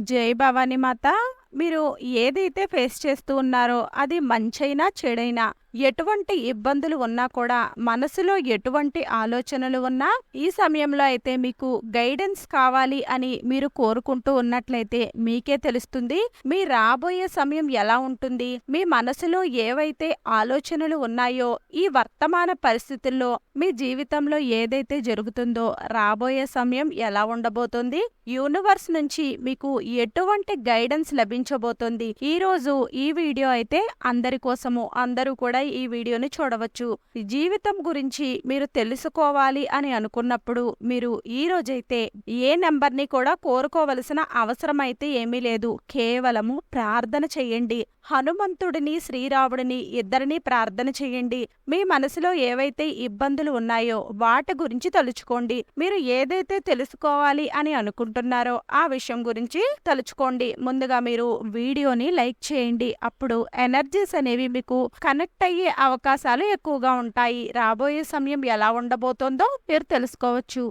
జై భవానీ మాత. మీరు ఏదైతే ఫేస్ చేస్తూ ఉన్నారో అది మంచైనా చెడైనా ఎటువంటి ఇబ్బందులు ఉన్నా కూడా మనసులో ఎటువంటి ఆలోచనలు ఉన్నా ఈ సమయంలో అయితే మీకు గైడెన్స్ కావాలి అని మీరు కోరుకుంటూ ఉన్నట్లయితే మీకే తెలుస్తుంది. మీ రాబోయే సమయం ఎలా ఉంటుంది? మీ మనసులో ఏవైతే ఆలోచనలు ఉన్నాయో ఈ వర్తమాన పరిస్థితుల్లో మీ జీవితంలో ఏదైతే జరుగుతుందో రాబోయే సమయం ఎలా ఉండబోతుంది? యూనివర్స్ నుంచి మీకు ఎటువంటి గైడెన్స్ లభించబోతోంది? ఈ రోజు ఈ వీడియో అయితే అందరి కోసము అందరూ కూడా ఈ వీడియోని చూడవచ్చు. జీవితం గురించి మీరు తెలుసుకోవాలి అని అనుకున్నప్పుడు మీరు ఈ రోజైతే ఏ నెంబర్ని కూడా కోరుకోవలసిన అవసరం అయితే ఏమీ లేదు. కేవలము ప్రార్థన చెయ్యండి హనుమంతుడిని శ్రీరాముడిని ఇద్దరిని ప్రార్థన చెయ్యండి మీ మనసులో ఏవైతే ఇబ్బందులు ఉన్నాయో వాటి గురించి తలుచుకోండి. మీరు ఏదైతే తెలుసుకోవాలి అని అనుకుంటున్నారో ఆ విషయం గురించి తలుచుకోండి. ముందుగా మీరు వీడియోని లైక్ చేయండి. అప్పుడు ఎనర్జీస్ అనేవి మీకు కనెక్ట్ అయ్యే అవకాశాలు ఎక్కువగా ఉంటాయి. రాబోయే సమయం ఎలా ఉండబోతోందో మీరు తెలుసుకోవచ్చు.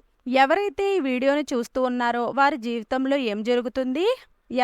ఎవరైతే ఈ వీడియోని చూస్తూ ఉన్నారో వారి జీవితంలో ఏం జరుగుతుంది?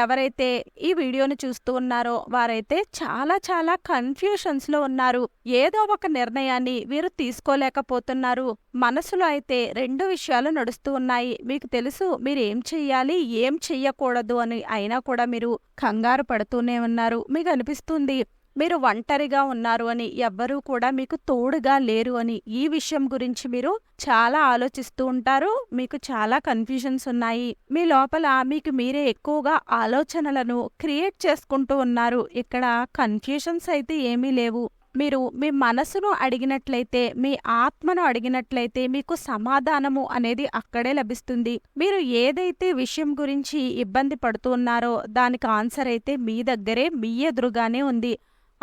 ఎవరైతే ఈ వీడియోని చూస్తూ ఉన్నారో వారైతే చాలా చాలా కన్ఫ్యూషన్స్లో ఉన్నారు. ఏదో ఒక నిర్ణయాన్ని వీరు తీసుకోలేకపోతున్నారు. మనసులో అయితే రెండు విషయాలు నడుస్తూ ఉన్నాయి. మీకు తెలుసు మీరు ఏం చెయ్యాలి ఏం చెయ్యకూడదు అని అయినా కూడా మీరు కంగారు పడుతూనే ఉన్నారు. మీకు అనిపిస్తుంది మీరు ఒంటరిగా ఉన్నారు అని ఎవ్వరూ కూడా మీకు తోడుగా లేరు అని ఈ విషయం గురించి మీరు చాలా ఆలోచిస్తూ ఉంటారు. మీకు చాలా కన్ఫ్యూజన్స్ ఉన్నాయి. మీ లోపల మీకు మీరే ఎక్కువగా ఆలోచనలను క్రియేట్ చేసుకుంటూ ఉన్నారు. ఇక్కడ కన్ఫ్యూషన్స్ అయితే ఏమీ లేవు. మీరు మీ మనసును అడిగినట్లయితే మీ ఆత్మను అడిగినట్లయితే మీకు సమాధానము అనేది అక్కడే లభిస్తుంది. మీరు ఏదైతే విషయం గురించి ఇబ్బంది పడుతున్నారో దానికి ఆన్సర్ అయితే మీ దగ్గరే మీ ఎదురుగానే ఉంది.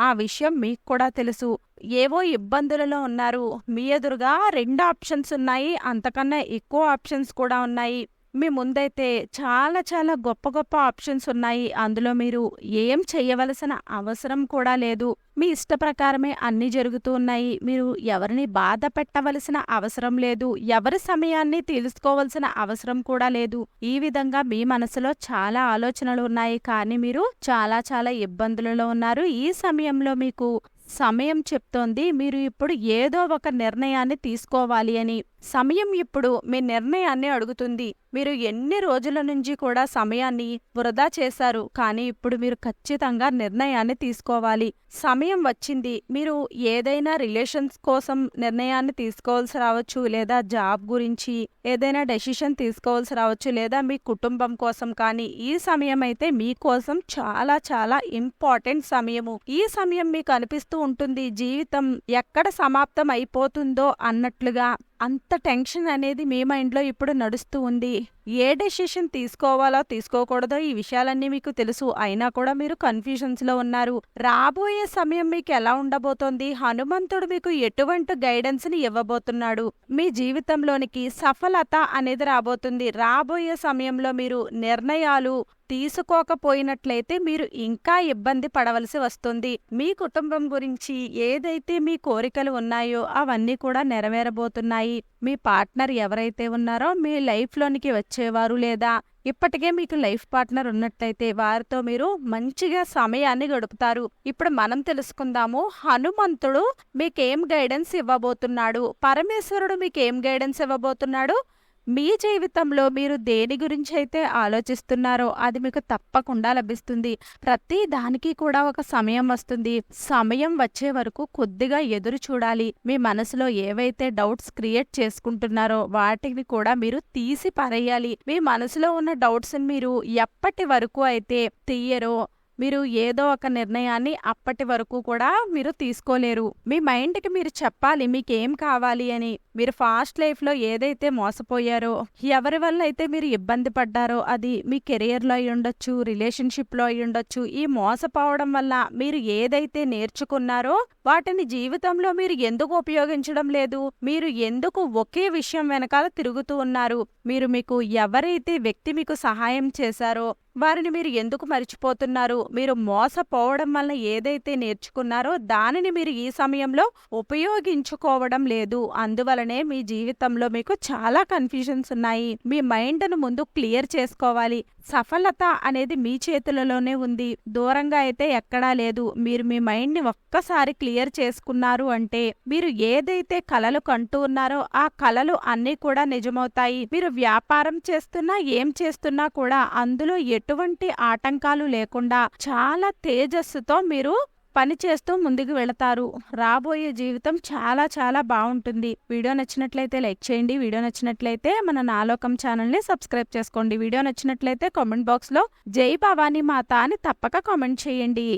ఆ విషయం మీకు కూడా తెలుసు. ఏవో ఇబ్బందులలో ఉన్నారు. మీ ఎదురుగా రెండు ఆప్షన్స్ ఉన్నాయి. అంతకన్నా ఎక్కువ ఆప్షన్స్ కూడా ఉన్నాయి. మీ ముందైతే చాలా చాలా గొప్ప గొప్ప ఆప్షన్స్ ఉన్నాయి. అందులో మీరు ఏం చెయ్యవలసిన అవసరం కూడా లేదు. మీ ఇష్ట ప్రకారమే అన్ని జరుగుతూ ఉన్నాయి. మీరు ఎవరిని బాధ పెట్టవలసిన అవసరం లేదు. ఎవరి సమయాన్ని తెలుసుకోవాల్సిన అవసరం కూడా లేదు. ఈ విధంగా మీ మనసులో చాలా ఆలోచనలు ఉన్నాయి. కానీ మీరు చాలా చాలా ఇబ్బందులలో ఉన్నారు. ఈ సమయంలో మీకు సమయం చెప్తోంది. మీరు ఇప్పుడు ఏదో ఒక నిర్ణయాన్ని తీసుకోవాలి అని. సమయం ఇప్పుడు మీ నిర్ణయాన్ని అడుగుతుంది. మీరు ఎన్ని రోజుల నుంచి కూడా సమయాన్ని వృధా చేశారు. కానీ ఇప్పుడు మీరు ఖచ్చితంగా నిర్ణయాన్ని తీసుకోవాలి. సమయం వచ్చింది. మీరు ఏదైనా రిలేషన్స్ కోసం నిర్ణయాన్ని తీసుకోవాల్సి రావచ్చు. లేదా జాబ్ గురించి ఏదైనా డెసిషన్ తీసుకోవాల్సి రావచ్చు. లేదా మీ కుటుంబం కోసం కానీ. ఈ సమయం అయితే మీకోసం చాలా చాలా ఇంపార్టెంట్ సమయము. ఈ సమయం మీకు అనిపిస్తూ ఉంటుంది. జీవితం ఎక్కడ సమాప్తం అయిపోతుందో అన్నట్లుగా అంత టెన్షన్ అనేది మీ మైండ్లో ఇప్పుడు నడుస్తూ ఉంది. ఏ డెసిషన్ తీసుకోవాలో తీసుకోకూడదో ఈ విషయాలన్నీ మీకు తెలుసు. అయినా కూడా మీరు కన్ఫ్యూజన్స్లో ఉన్నారు. రాబోయే సమయం మీకు ఎలా ఉండబోతోంది? హనుమంతుడు మీకు ఎటువంటి గైడెన్స్ని ఇవ్వబోతున్నాడు? మీ జీవితంలోనికి సఫలత అనేది రాబోతుంది. రాబోయే సమయంలో మీరు నిర్ణయాలు తీసుకోకపోయినట్లయితే మీరు ఇంకా ఇబ్బంది పడవలసి వస్తుంది. మీ కుటుంబం గురించి ఏదైతే మీ కోరికలు ఉన్నాయో అవన్నీ కూడా నెరవేరబోతున్నాయి. మీ పార్ట్నర్ ఎవరైతే ఉన్నారో మీ లైఫ్లోనికి వచ్చేవారు లేదా ఇప్పటికే మీకు లైఫ్ పార్ట్నర్ ఉన్నట్లయితే వారితో మీరు మంచిగా సమయాన్ని గడుపుతారు. ఇప్పుడు మనం తెలుసుకుందాము హనుమంతుడు మీకేం గైడెన్స్ ఇవ్వబోతున్నాడు? పరమేశ్వరుడు మీకేం గైడెన్స్ ఇవ్వబోతున్నాడు? మీ జీవితంలో మీరు దేని గురించి అయితే ఆలోచిస్తున్నారో అది మీకు తప్పకుండా లభిస్తుంది. ప్రతి దానికి కూడా ఒక సమయం వస్తుంది. సమయం వచ్చే వరకు కొద్దిగా ఎదురు చూడాలి. మీ మనసులో ఏవైతే డౌట్స్ క్రియేట్ చేసుకుంటున్నారో వాటిని కూడా మీరు తీసి పారేయాలి. మీ మనసులో ఉన్న డౌట్స్ మీరు ఎప్పటి వరకు అయితే తీయరో మీరు ఏదో ఒక నిర్ణయాన్ని అప్పటి వరకు కూడా మీరు తీసుకోలేరు. మీ మైండ్కి మీరు చెప్పాలి మీకేం కావాలి అని. మీరు ఫాస్ట్ లైఫ్లో ఏదైతే మోసపోయారో ఎవరి వల్ల అయితే మీరు ఇబ్బంది పడ్డారో అది మీ కెరియర్లో అయి ఉండొచ్చు రిలేషన్షిప్లో అయి ఉండొచ్చు ఈ మోసపోవడం వల్ల మీరు ఏదైతే నేర్చుకున్నారో వాటిని జీవితంలో మీరు ఎందుకు ఉపయోగించడం లేదు? మీరు ఎందుకు ఒకే విషయం వెనకాల తిరుగుతూ ఉన్నారు? మీరు మీకు ఎవరైతే వ్యక్తి మీకు సహాయం చేశారో వారిని మీరు ఎందుకు మర్చిపోతున్నారు? మీరు మోసపోవడం వల్ల ఏదైతే నేర్చుకున్నారో దానిని మీరు ఈ సమయంలో ఉపయోగించుకోవడం లేదు. అందువలనే మీ జీవితంలో మీకు చాలా కన్ఫ్యూజన్స్ ఉన్నాయి. మీ మైండ్ను ముందు క్లియర్ చేసుకోవాలి. సఫలత అనేది మీ చేతులలోనే ఉంది. దూరంగా అయితే ఎక్కడా లేదు. మీరు మీ మైండ్ని ఒక్కసారి క్లియర్ చేసుకున్నారు అంటే మీరు ఏదైతే కలలు కంటూ ఉన్నారో ఆ కలలు అన్నీ కూడా నిజమవుతాయి. మీరు వ్యాపారం చేస్తున్నా ఏం చేస్తున్నా కూడా అందులో ఎటువంటి ఆటంకాలు లేకుండా చాలా తేజస్సుతో మీరు పని చేస్తూ ముందుకు వెళతారు. రాబోయే జీవితం చాలా చాలా బాగుంటుంది. వీడియో నచ్చినట్లయితే లైక్ చేయండి. వీడియో నచ్చినట్లయితే మన నాలోకం ఛానల్ని సబ్స్క్రైబ్ చేసుకోండి. వీడియో నచ్చినట్లయితే కామెంట్ బాక్స్లో జై భవానీ మాత అని తప్పక కామెంట్ చేయండి.